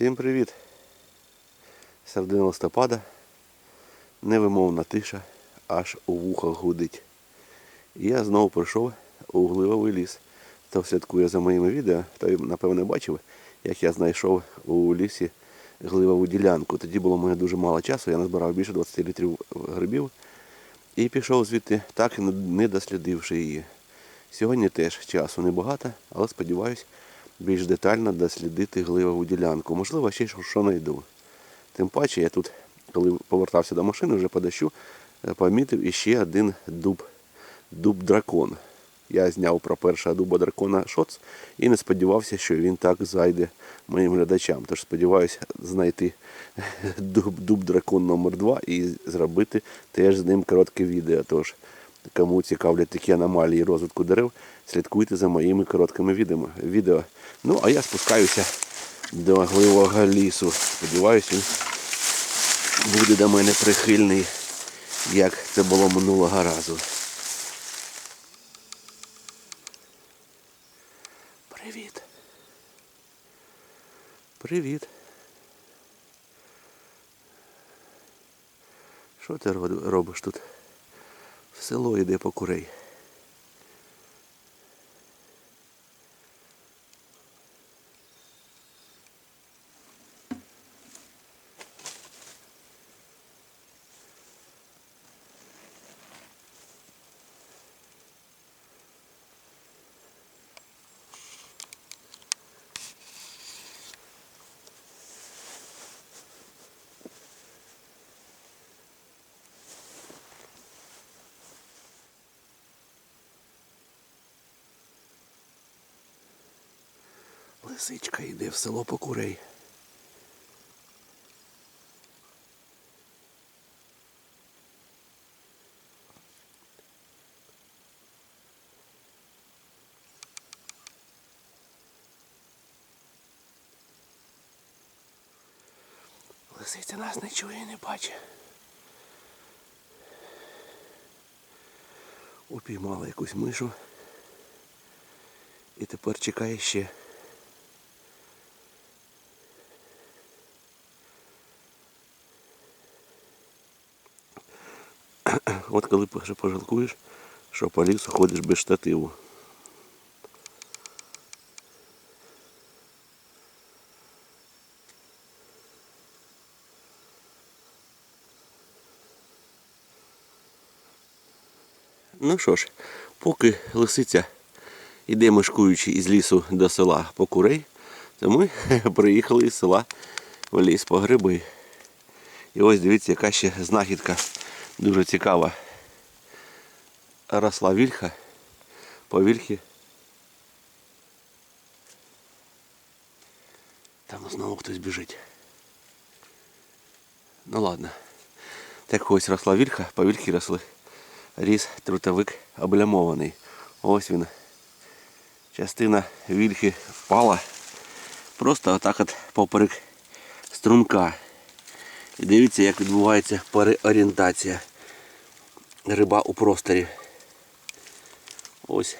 Всім привіт! Середина листопада. Невимовна тиша, аж у вухах гудить. І я знову прийшов у гливовий ліс. Хто слідкує за моїми відео, той, напевне, бачив, як я знайшов у лісі гливову ділянку. Тоді було мене дуже мало часу, я назбирав більше 20 літрів грибів і пішов звідти, так не дослідивши її. Сьогодні теж часу небагато, але сподіваюся більш детально дослідити гливову ділянку. Можливо, ще що знайду. Тим паче я тут, коли повертався до машини, вже по дощу, е, помітив іще один дуб, дуб дракон. Я зняв про першого дуба дракона шоц і не сподівався, що він так зайде моїм глядачам. Тож сподіваюся знайти дуб, дуб дракон номер 2 і зробити теж з ним коротке відео. Тож, кому цікавлять такі аномалії розвитку дерев, слідкуйте за моїми короткими відео. Ну, а я спускаюся до гливого лісу. Сподіваюся, він буде до мене прихильний, як це було минулого разу. Привіт. Привіт. Що ти робиш тут? В село йде по курей. Лисичка йде в село по курей. Лисиця нас не чує не бачить. Упіймала якусь мишу. І тепер чекає ще. От коли пожалкуєш, що по лісу ходиш без штативу. Ну що ж, поки лисиця йде мешкуючи із лісу до села по курей, то ми приїхали із села в ліс по гриби. І ось дивіться, яка ще знахідка дуже цікава. Росла вільха, по вільхі. Там знову хтось біжить. Ну ладно. Так ось росла вільха, по вільхі росли. Ріс трутовик облямований. Ось він. Частина вільхи впала. Просто отак от поперек струмка. І дивіться, як відбувається переорієнтація гриба у просторі. Ось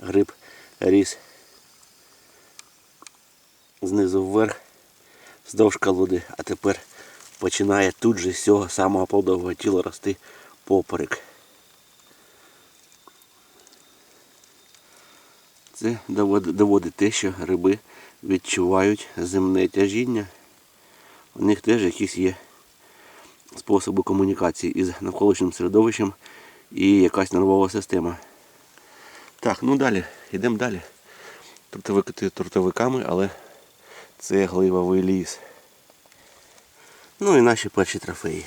гриб ріс знизу вверх, вздовж колоди, а тепер починає тут же з цього самого плодового тіла рости поперек. Це доводить те, що гриби відчувають земне тяжіння. У них теж якісь є способи комунікації із навколишнім середовищем і якась нервова система. Так, ну далі, йдемо далі. Трутовики трутовиками, але це гливовий ліс. Ну і наші перші трофеї.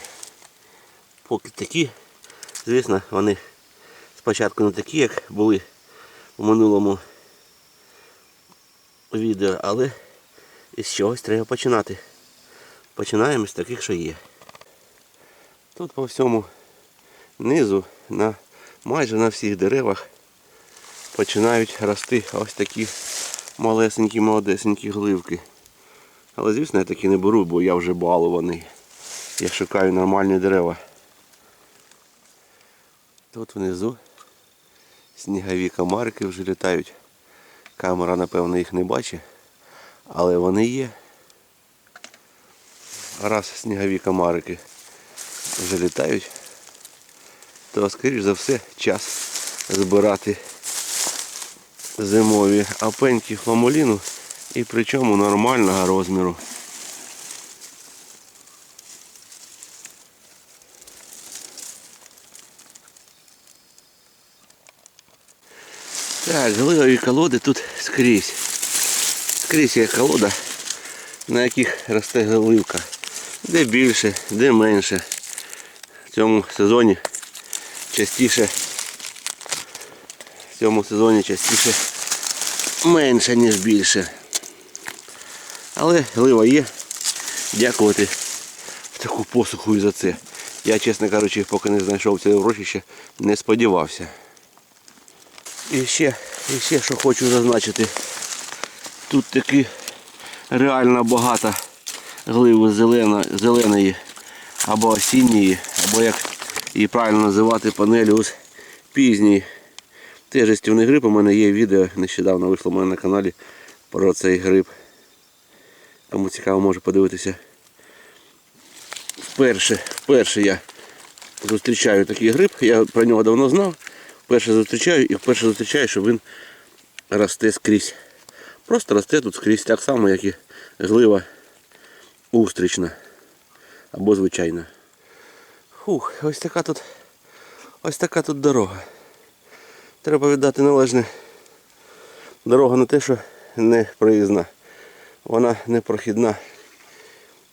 Поки такі, звісно, вони спочатку не такі, як були у минулому відео, але із чогось треба починати. Починаємо з таких, що є. Тут по всьому низу, на, майже на всіх деревах починають рости ось такі малесенькі, молодесенькі гливки. Але звісно я такі не беру, бо я вже балований. Я шукаю нормальні дерева. Тут внизу снігові комарики вже літають. Камера, напевно, їх не бачить, але вони є. раз снігові комарики вже літають, то скоріш за все час збирати зимові апеньки фламуліну і причому нормального розміру. Так, гливові колоди тут скрізь. Скрізь є колода, на яких росте гливка. Де більше, де менше. В цьому сезоні частіше в цьому сезоні частіше менше, ніж більше. Але глива є. Дякувати в таку посуху і за це. Я, чесно кажучи, поки не знайшов це урочище, не сподівався. І ще, і ще що хочу зазначити. Тут таки реально багато гливи зелено, зеленої або осінньої, або як її правильно називати панеліус пізній. Теж істівний гриб, у мене є відео, нещодавно вийшло у мене на каналі про цей гриб. Кому цікаво може подивитися. Вперше, вперше я зустрічаю такий гриб, я про нього давно знав. Вперше зустрічаю і вперше зустрічаю, що він росте скрізь. Просто росте тут скрізь так само, як і глива устрічна або звичайна. Фух, ось така тут ось така тут дорога. Треба віддати належне. Дорога не те, що не проїзна. Вона не прохідна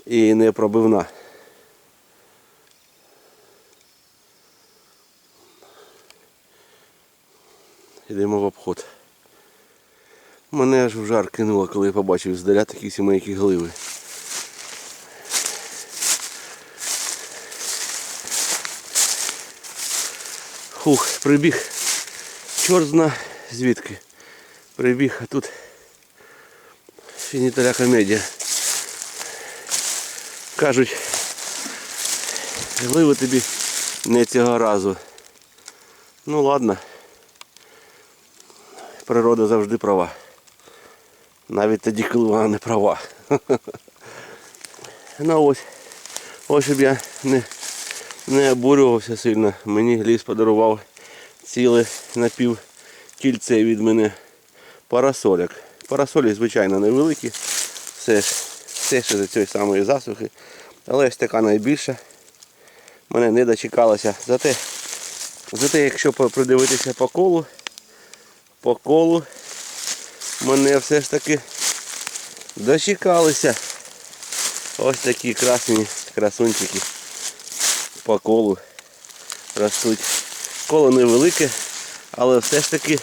і не пробивна. Йдемо в обход. Мене аж в жар кинуло, коли я побачив здаля такі сімейки гливи. Фух, прибіг. Чорт зна звідки. Прибіг, а тут фініталя комедія. Кажуть, гливи тобі не цього разу. Ну ладно. Природа завжди права. Навіть тоді, коли вона не права. Ну ось. Ось щоб я не, не обурювався сильно. Мені ліс подарував ціле напів кільце від мене парасоляк. Парасолі, звичайно, невеликі. Все ж все ще за цієї самої засухи. Але ось така найбільша. Мене не дочекалася. Зате, зате якщо придивитися по колу, по колу мене все ж таки дочекалися. Ось такі красні красунчики по колу ростуть. Коло невелике, але все ж таки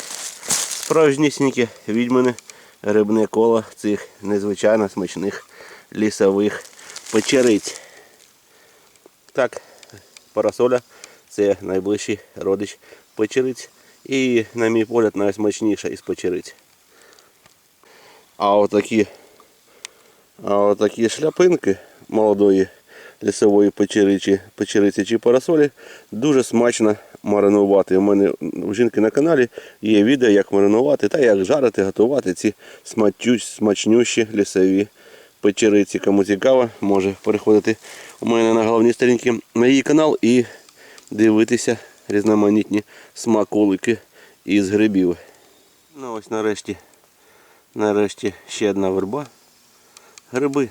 справжнісіньке відьмане грибне коло цих незвичайно смачних лісових печериць. Так, парасоля це найближчий родич печериць. І, на мій погляд, найсмачніша із печериць. А отакі, а отакі шляпинки молодої лісової печериці, печериці чи парасолі дуже смачно маринувати. У мене у жінки на каналі є відео, як маринувати та як жарити, готувати ці смачнющі, лісові печериці. Кому цікаво, може переходити у мене на головні сторінки на її канал і дивитися різноманітні смаколики із грибів. Ну ось нарешті, нарешті ще одна верба. Гриби.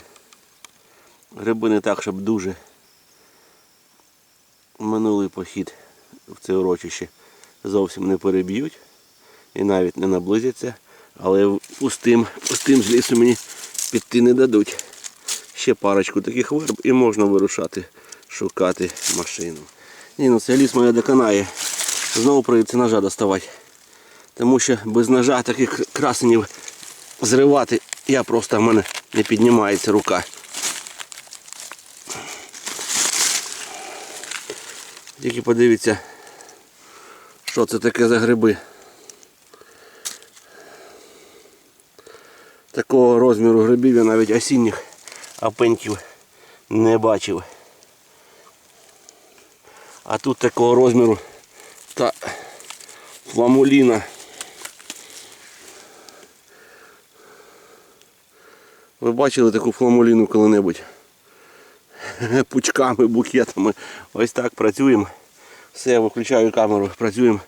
Гриби не так, щоб дуже минулий похід в це урочище зовсім не переб'ють і навіть не наблизяться, але пустим, пустим з лісу мені піти не дадуть. Ще парочку таких верб і можна вирушати, шукати машину. Ні, ну це ліс мене доконає. Знову прийдеться ножа доставати. Тому що без ножа таких красенів зривати я просто в мене не піднімається рука. Тільки подивіться, що це таке за гриби. Такого розміру грибів я навіть осінніх апеньків не бачив. А тут такого розміру та фламуліна. Ви бачили таку фламуліну коли-небудь? пучками, букетами. Ось так працюємо. Все, виключаю камеру, працюємо,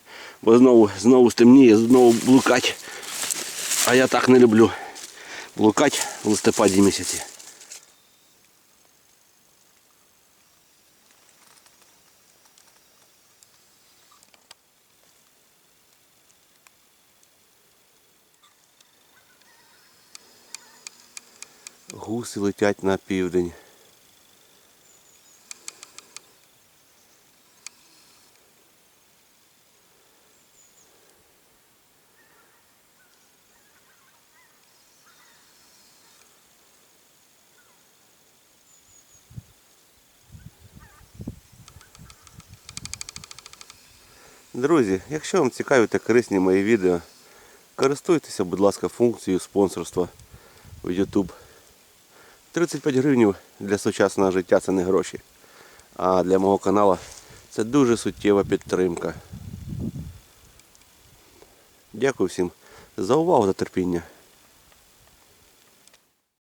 бо знову, знову стемніє, знову блукать. А я так не люблю. Блукать в листопаді місяці. Гуси летять на південь. Друзі, якщо вам цікаві та корисні мої відео, користуйтеся, будь ласка, функцією спонсорства в YouTube. 35 гривень для сучасного життя це не гроші. А для мого каналу це дуже суттєва підтримка. Дякую всім за увагу та терпіння.